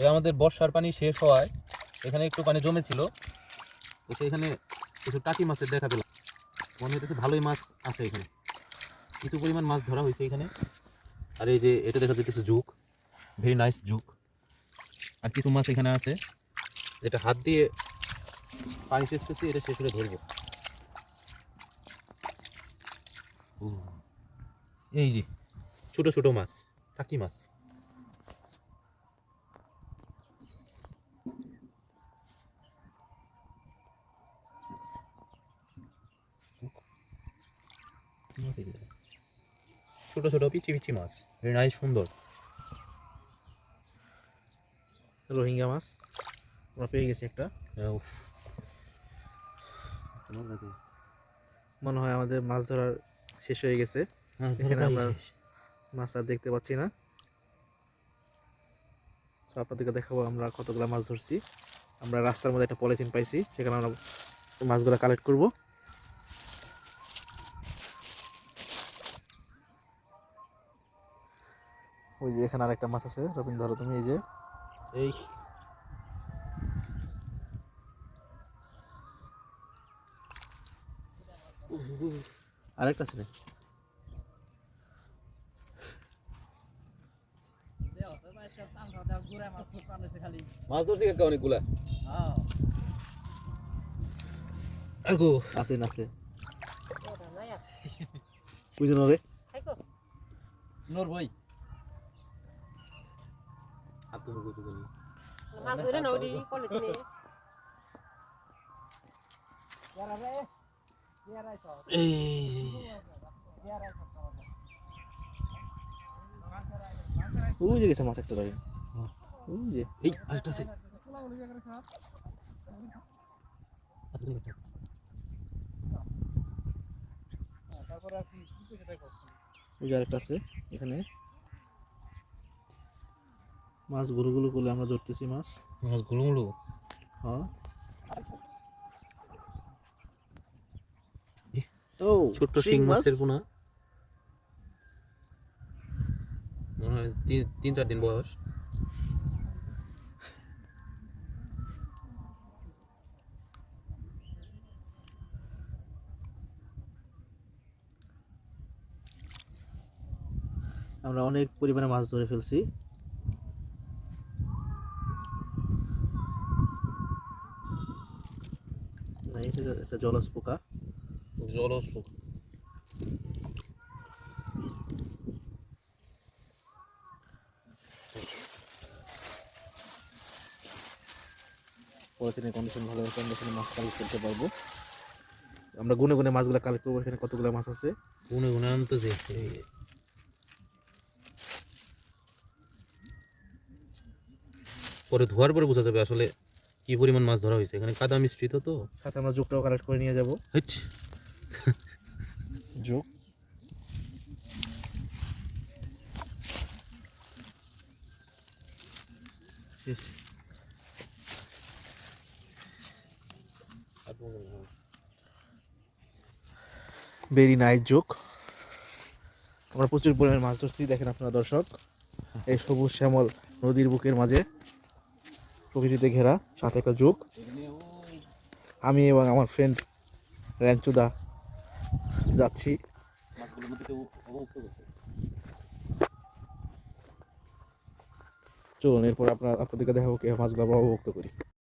এই আমাদের বর্ষার পানি শেষ হওয়ায় এখানে একটু পানি জমেছিল। তো সেইখানে কিছু টাকি মাছের দেখা পেলাম। মনে হইতেছে ভালোই মাছ আছে এখানে। কিছু পরিমাণ মাছ ধরা হয়েছে এখানে। আর এই যে এটা দেখা যাচ্ছে জুক ভেরি নাইস জুক আর কিছু মাছ এখানে আছে। যেটা হাত দিয়ে পানি সেচতেছি এটা শেষ করে ধরবো। এই যে, ছোট ছোট মাছ, টাকি মাছ। ছোট ছোট পিচি পিচি মাছ। নাইস সুন্দর। রোহিঙ্গা মাছ। আমরা পেয়ে গেছি একটা? মনে হয় আমাদের মাছ ধরার শেষ হয়ে গেছে। হ্যাঁ, এখানে আমরা-। মাছ আর দেখতে পাচ্ছি না। তো আপনাদেরকে দেখাবো আমরা কতগুলো মাছ ধরছি। আমরা রাস্তার মধ্যে একটা পলিথিন পাইছি সেখানে আমরা মাছগুলো কালেক্ট করব। ওই যে এখানে আরেকটা মাছ আছে। রবীন ধরো তুমি এই যে। এই। আরেকটা আছে। মাছ ধরছি কাকা অনেকগুলা। আগো। আছে না নোর। ভাই হাত তো মুখে মাছ ধরে নাও দি পলিথিনে ওই যে গেছে মাছ একটা ধরে ওই যে এই আরেকটা আছে আচ্ছা, ঠিক আছে। ওই আরেকটা আছে এখানে মাছগুলো গুলো করলে আমরা ধরতেছি মাছ। মাছ গুলুমুলু হ্যাঁ। ও ছোট্ট শিং মাছের গুণা মনে হয় তিন তিন চার দিন বয়স। আমরা অনেক পরিমাণে মাছ ধরে ফেলছি। এটা জলজ পোকা। জলস পলিথিনের কন্ডিশন ভালো আছে আমরা এখানে মাছ কালেক্ট করতে পারব। আমরা গুনে গুনে মাছগুলো কালেক্ট করব এখানে কতগুলো মাছ আছে? গুনে গুনে আনতেছে পরে ধোয়ার পরে বোঝা যাবে আসলে কি পরিমাণ মাছ ধরা হয়েছে? এখানে কাদা মিশ্রিত তো। সাথে আমরা যোগটাও কালেক্ট করে নিয়ে যাব। শেষ ভেরি নাইস যোগ আমরা প্রচুর পরিমাণে মাছ ধরছি দেখেন আপনারা দর্শক। এই সবুজ শ্যামল নদীর বুকের মাঝে। প্রকৃতিতে ঘেরা, সাথে একটা যোগ। আমি এবং আমার ফ্রেন্ড র্যাঞ্চুদা যাচ্ছি। চলুন, এরপর আপনার, আপনাদেরকে দেখাবো কে মাছগুলো আমরা করি।